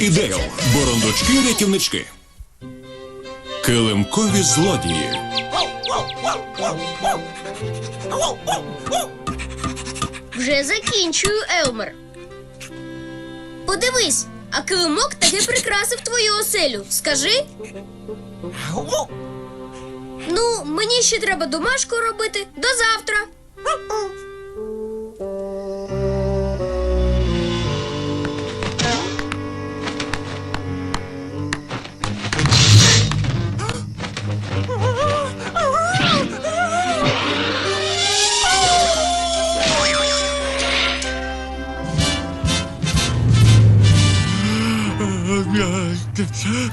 Чіп і Дейл. Борондочки рятівнички. Килимкові злодії. Вже закінчую, Елмер. Подивись, а килимок таки прикрасив твою оселю. Скажи. Ну, мені ще треба домашку робити. До завтра.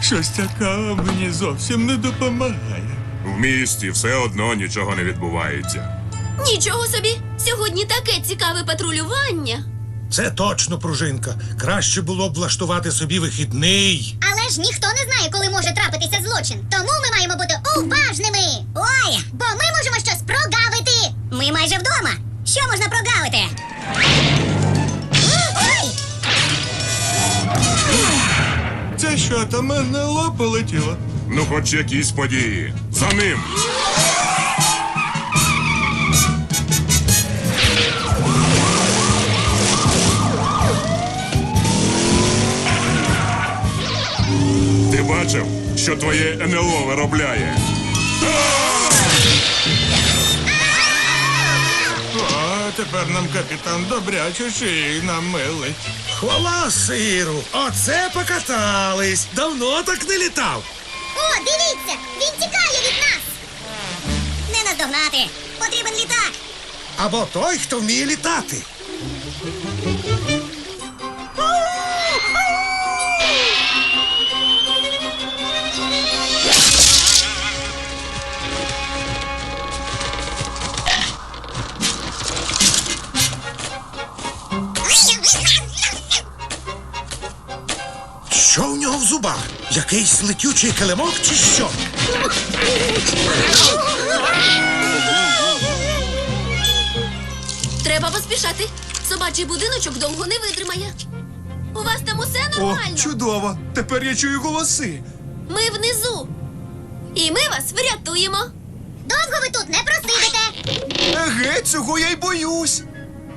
Щось таке мені зовсім не допомагає. В місті все одно нічого не відбувається. Нічого собі. Сьогодні таке цікаве патрулювання. Це точно пружинка. Краще було б влаштувати собі вихідний. Але ж ніхто не знає, коли може трапитися злочин. Тому ми маємо бути уважними. Ой, бо ми можемо щось прогавити. Ми майже вдома. Що можна прогавити? Це що там НЛО полетіло? Ну, хоч якісь події. За ним. Ти бачив, що твоє НЛО виробляє? О, тепер нам капітан добряче шиї намилить. Хвала сиру! Оце покатались! Давно так не літав. О, дивіться! Він тікає від нас! Не наздогнати! Потрібен літак! Або той, хто вміє літати. Нього в зубах? Якийсь летючий килимок чи що? Треба поспішати. Собачий будиночок довго не витримає. У вас там усе О, нормально. чудово! Тепер я чую голоси. Ми внизу. І ми вас врятуємо. Довго ви тут не просидите! Еге, цього я й боюсь.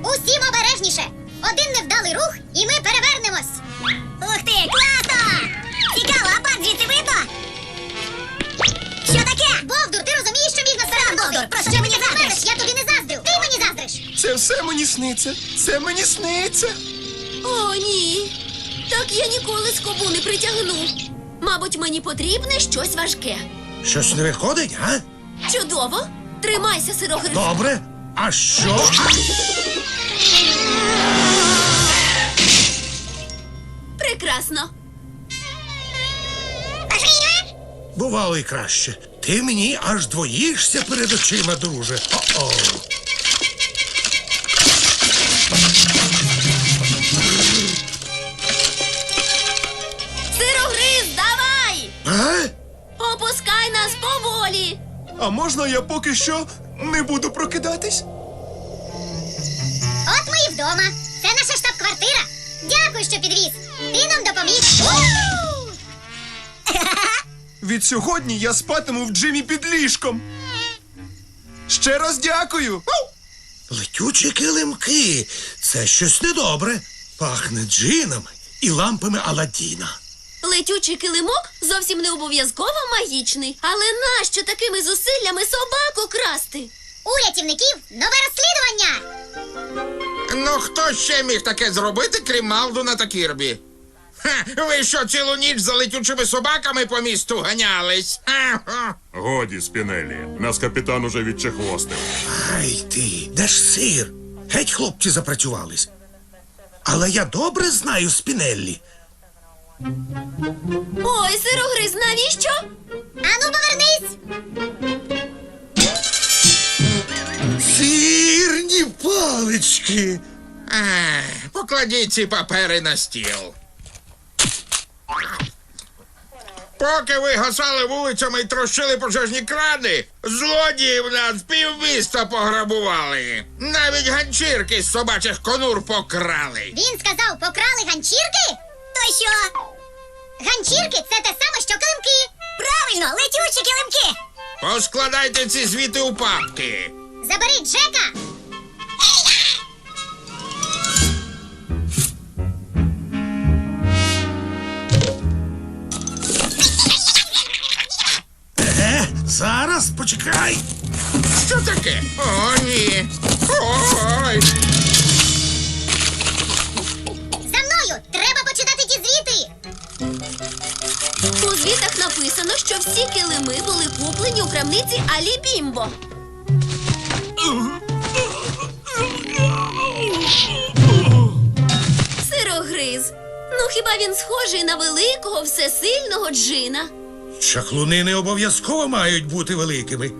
Усім обережніше! Один невдалий рух, і ми перевернемось! Ух ти, класно! Цікаво, а пан звідси видно? Що таке? Бовдур, ти розумієш, що міг насправді? Бовдур, про що мені заздриш? Я тобі не заздрю, ти мені заздриш! Це все мені сниться. Це мені сниться. О, ні. Так я ніколи скобу не притягну. Мабуть, мені потрібне щось важке. Щось не виходить, а? Чудово. Тримайся, сирогриз. Добре. А що? Прекрасно. Бувало і краще. Ти мені аж двоїшся перед очима, друже. О-о. Сирогриз, давай! А? Опускай нас поволі. А можна я поки що не буду прокидатись? От ми і вдома. Це наша штаб-квартира. Дякую, що підвіз. Ти нам допоміг. Від сьогодні я спатиму в Джимі під ліжком. Ще раз дякую. Летючі килимки. Це щось недобре. Пахне джинами і лампами Аладдіна. Летючий килимок зовсім не обов'язково магічний. Але нащо такими зусиллями собаку красти? У рятівників нове розслідування. Ну, хто ще міг таке зробити, крім Малдуна та Кірбі? Ха, ви що цілу ніч за летючими собаками по місту ганялись? Ага. Годі, Спінелі. Нас капітан уже відчехвостив. Ай ти, де ж сир? Геть хлопці запрацювались. Але я добре знаю Спінеллі. Ой, сирогриз, навіщо? Ану, повернись! Сирні палички. А, покладіть ці папери на стіл. Поки ви гасали вулицями і трощили пожежні крани, злодії в нас півміста пограбували. Навіть ганчірки з собачих конур покрали. Він сказав, покрали ганчірки? То що? Ганчірки це те саме, що килимки. Правильно, летючі килимки. Поскладайте ці звіти у папки. Заберіть Джека. Е, зараз почекай. Що таке? О, ні. Ой. За мною! Треба почитати ті звіти! У звітах написано, що всі килими були куплені у крамниці Алі Бімбо. Сирогриз. Ну хіба він схожий на великого всесильного джина? Чаклуни не обов'язково мають бути великими.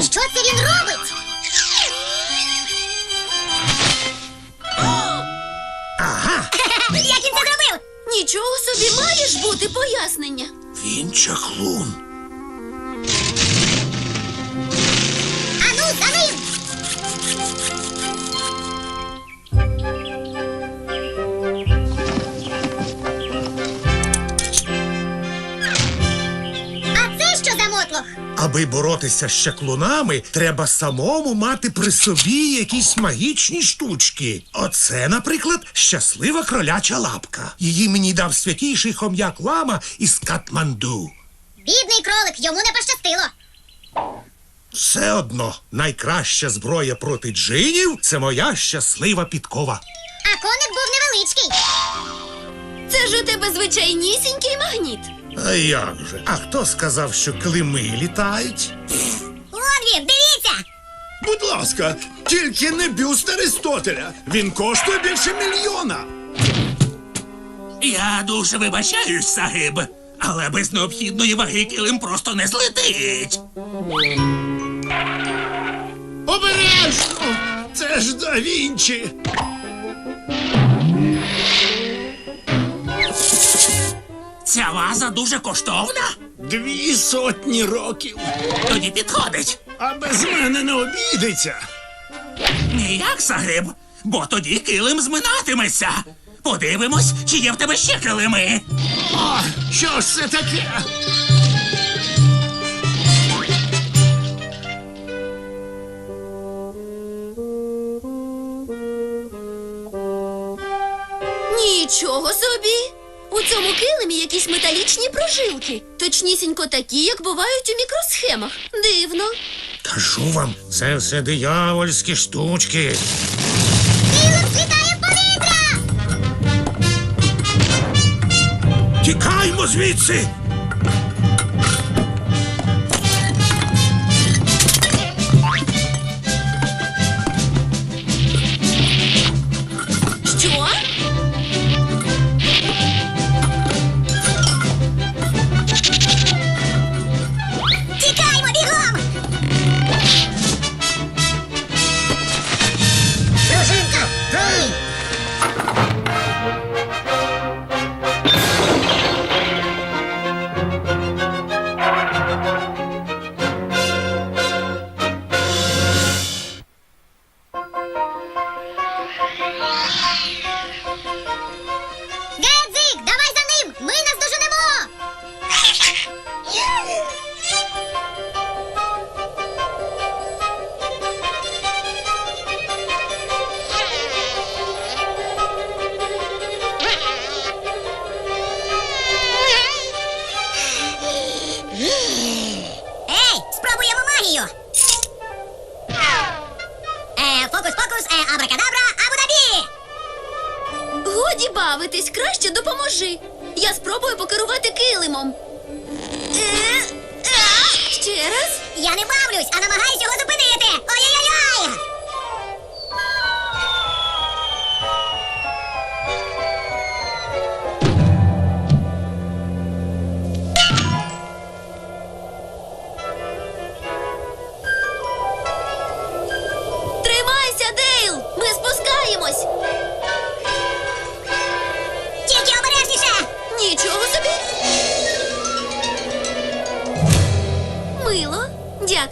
Що це він робить? Ага, Як він це зробив? Нічого собі маєш бути пояснення. він чаклун. Аби боротися з чаклунами, треба самому мати при собі якісь магічні штучки. Оце, наприклад, щаслива кроляча лапка. Її мені дав святійший хом'як лама із Катманду. Бідний кролик, йому не пощастило. Все одно найкраща зброя проти джинів це моя щаслива підкова. А коник був невеличкий. Це ж у тебе звичайнісінький магніт. А як же? А хто сказав, що клими літають? Он він, дивіться! Будь ласка, тільки не бюст Аристотеля. Він коштує більше мільйона. Я дуже вибачаюсь, Сагиб, але без необхідної ваги килим просто не злетить. Обережно! Це ж да Вінчі. Ця ваза дуже коштовна. Дві сотні років. Тоді підходить. А без мене не обійдеться. Ніяк, Сагиб, бо тоді килим зминатиметься. Подивимось, чи є в тебе ще килими. О, що ж це таке? Нічого собі. У цьому килимі якісь металічні прожилки. Точнісінько такі, як бувають у мікросхемах. Дивно. Кажу вам, це все диявольські штучки. Килим злітає в повітря! Тікаймо звідси!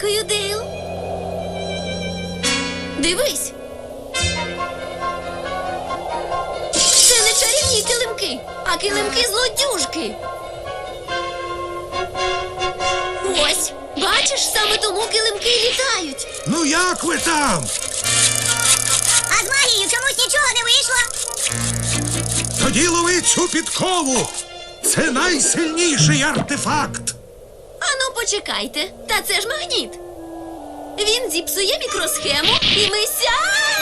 Дякую, Дейл. Дивись. Це не чарівні килимки, а килимки злодюжки. Ось, бачиш, саме тому килимки літають. Ну як ви там? А з магією чомусь нічого не вийшло. Тоді лови цю підкову. Це найсильніший артефакт. Почекайте. Та це ж магніт. Він зіпсує мікросхему і ми ся.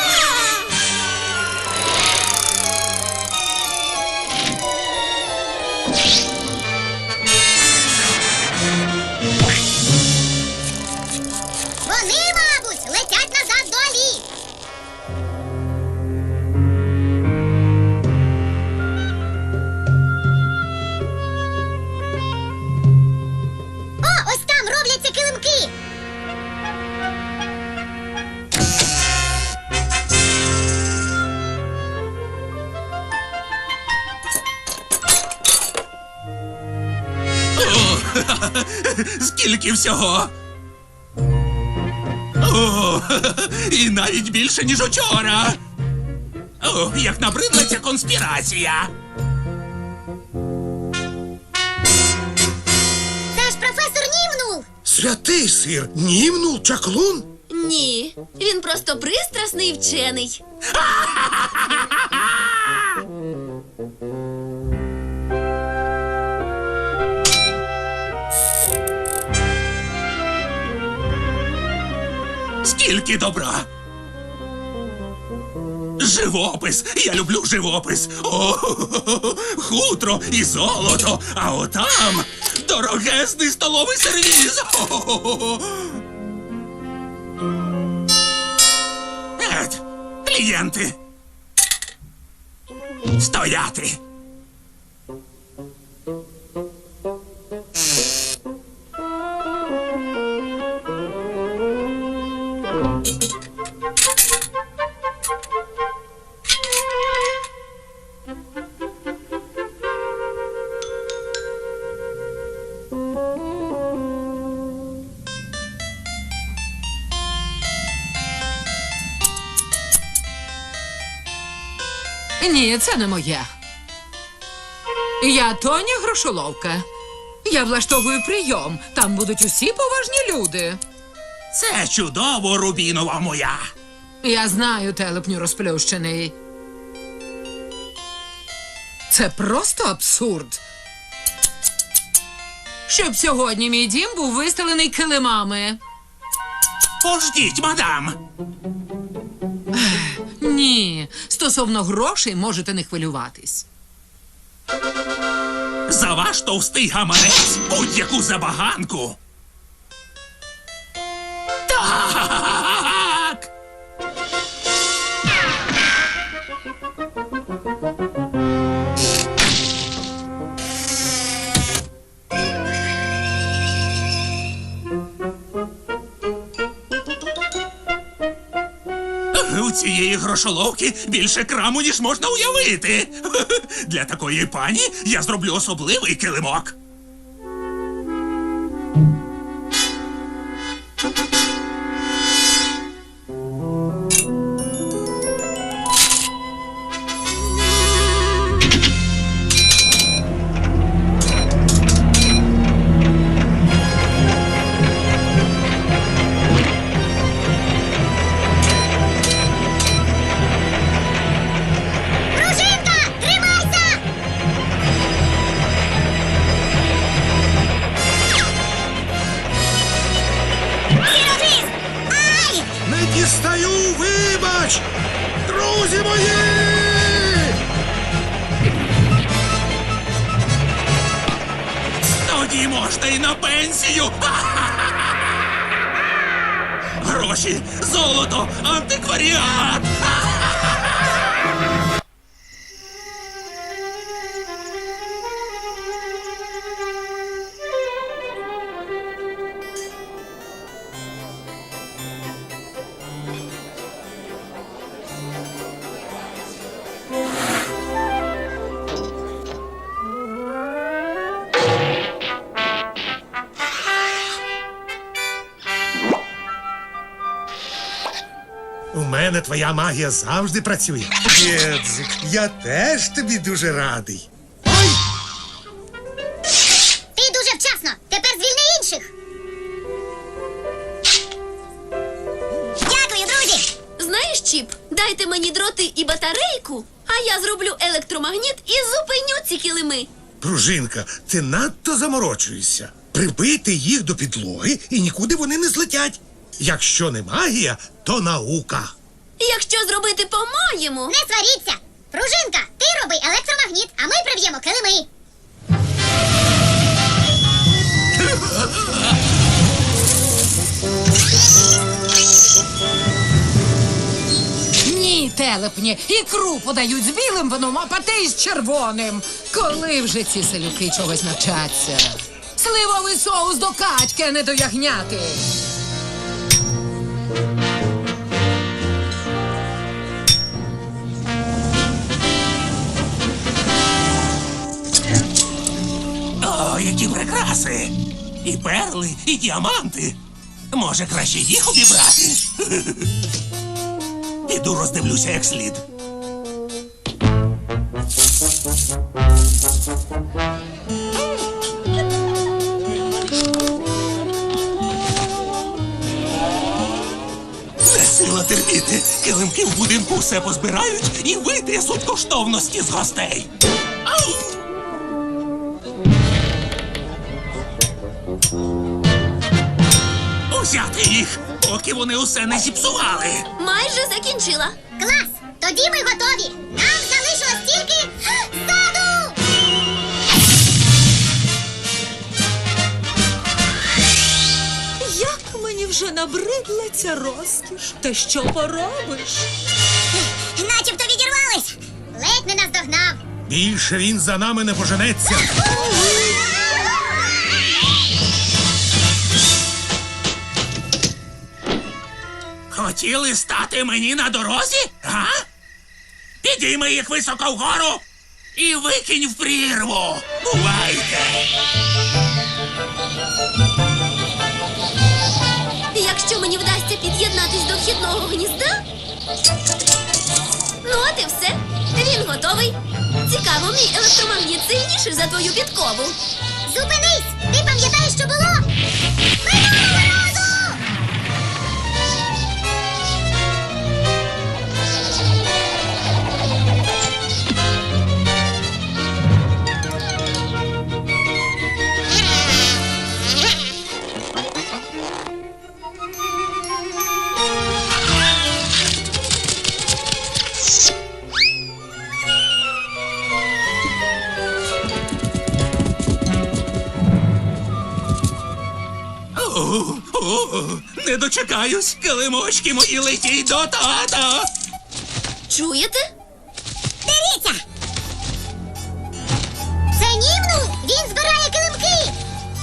Скільки всього? О, і навіть більше, ніж учора. О, як набридла ця конспірація. Це ж професор Німнул. Святий сир, німнул чаклун. Ні, він просто пристрасний вчений. Скільки добра. Живопис. Я люблю живопис. О, хутро і золото. А отам дорогезний столовий сервіз. Ет, клієнти. Стояти. Це не моє. Я Тоня Грошоловка. Я влаштовую прийом. Там будуть усі поважні люди. Це чудово, Рубінова моя. Я знаю, телепню розплющений. Це просто абсурд. Щоб сьогодні мій дім був вистелений килимами. Пождіть, мадам. Ні, стосовно грошей можете не хвилюватись. За ваш товстий гаманець будь-яку забаганку. Цієї більше краму, ніж можна уявити. Для такої пані я зроблю особливий килимок. Мене твоя магія завжди працює. Єдзик, я теж тобі дуже радий. Ти дуже вчасно. Тепер звільни інших. Дякую, друзі. Знаєш, Чіп, дайте мені дроти і батарейку, а я зроблю електромагніт і зупиню ці килими. Пружинка, ти надто заморочуєшся. Прибити їх до підлоги і нікуди вони не злетять. Якщо не магія, то наука. Якщо зробити по-моєму, Не сваріться. Пружинка, ти роби електромагніт, а ми приб'ємо килими. Ні, телепні, ікру подають з білим вином, а патей з червоним. Коли вже ці селюки чогось навчаться? Сливовий соус до качки, а не до ягняти. Які прикраси! І перли, і діаманти. Може, краще їх обібрати? Піду роздивлюся як слід. Не сила терпіти. Килимки в будинку все позбирають і витрясуть коштовності з гостей. Їх, поки вони усе не зіпсували. майже закінчила. Клас! Тоді ми готові. Нам залишилось тільки ззаду. Як мені вже набридла ця розкіш. Та що поробиш? Начебто відірвались. Ледь не наздогнав. Більше він за нами не поженеться. Хотіли стати мені на дорозі? А? Підійми їх високо вгору і викинь в прірву. Бувайте! Якщо мені вдасться під'єднатись до вхідного гнізда. Ну, от і все. Він готовий. Цікаво, мій електромагніт сильніший за твою підкову. Зупинись! Ти пам'ятаєш, що було? Минулого разу! Дочекаюсь, килимочки мої летіть до тата. Чуєте? Дивіться! Це німну! Він збирає килимки!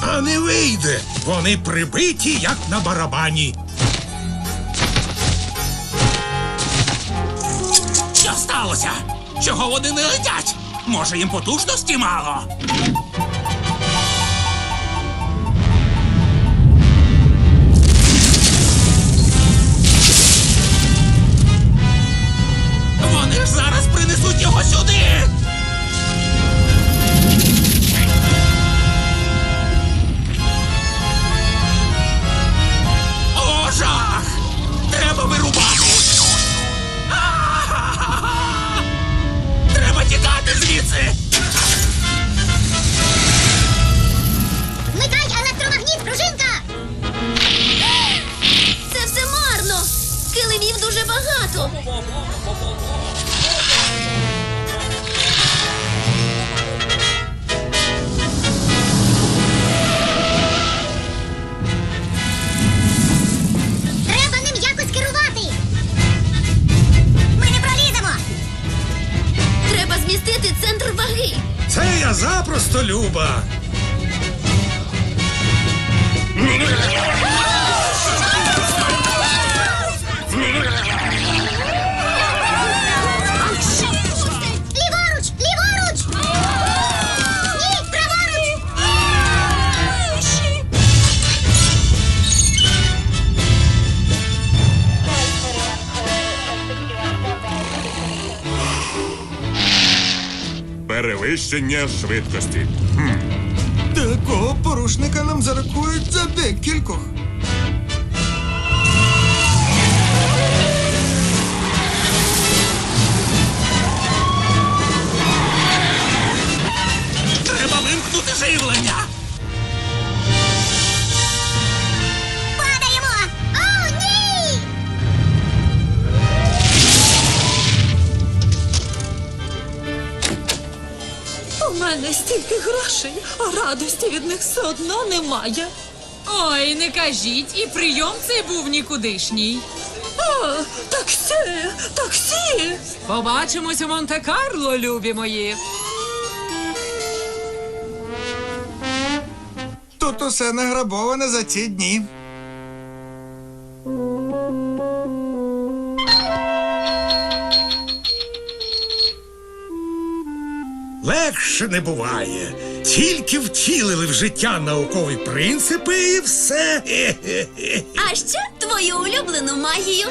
А не вийде. Вони прибиті, як на барабані. Що сталося? Чого вони не летять? Може, їм потужності мало? Перевищення швидкості. Такого порушника нам зарахують за декількох. Стільки грошей, а радості від них все одно немає. Ой, не кажіть, і прийом цей був нікудишній. О, таксі! Таксі! Побачимось у Монте-Карло, любі мої. Тут усе награбоване за ці дні. Легше не буває. Тільки втілили в життя наукові принципи і все. А ще твою улюблену магію.